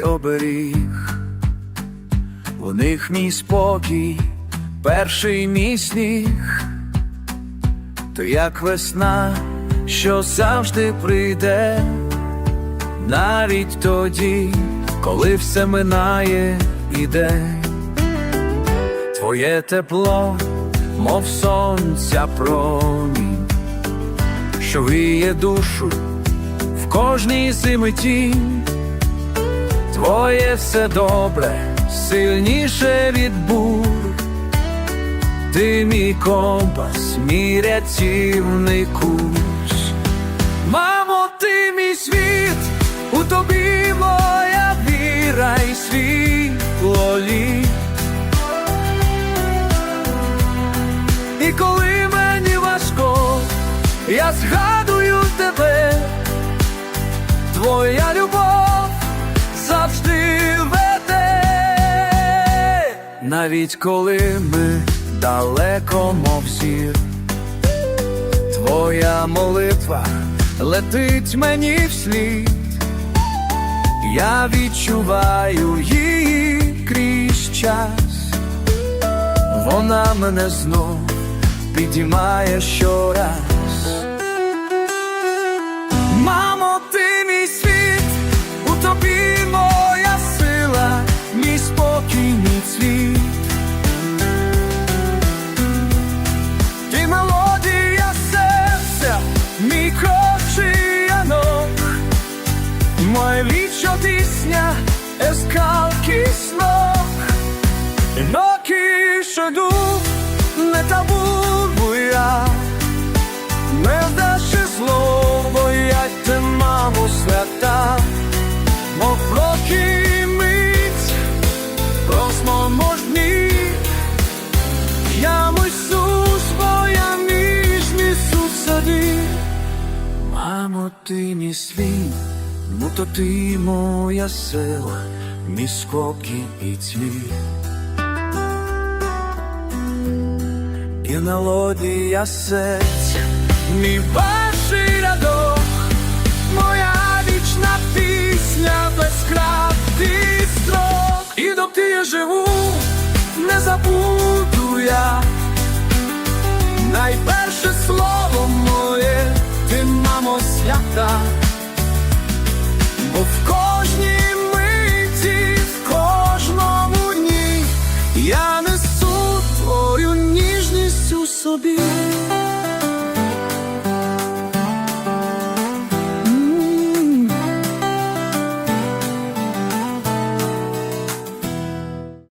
оберіг, у них мій спокій, перший мій сніг, то як весна, що завжди прийде, навіть тоді, коли все минає іде, твоє тепло, мов сонця промінь, що віє душу кожній зими тінь. Твоє все добре, сильніше від бур. Ти мій компас, мій рятівний курс. Мамо, ти мій світ, у тобі моя віра і світло літ. І коли мені важко, я згадую твоя любов завжди веде, навіть коли ми далеко, мов зір, твоя молитва летить мені вслід, я відчуваю її крізь час, вона мене знов підіймає щораз. Вічна пісня, ескалки снок. Ноки шаду, не табу я, не вдаше зло, боять те, мамо, свята, мов роки мить, просмо можні, я Ісус, моя ніжність у. Мамо, ти мій світ, ну то ти моя сила, мій спокій і цвіт. І мелодія серця, мій перший рядок, моя вічна пісня без крапки строк. І доки я живу, не забуду я. Найперше слово моє, ти, мамо, свята, бо в кожній миті, в кожному дні я несу твою ніжність у собі.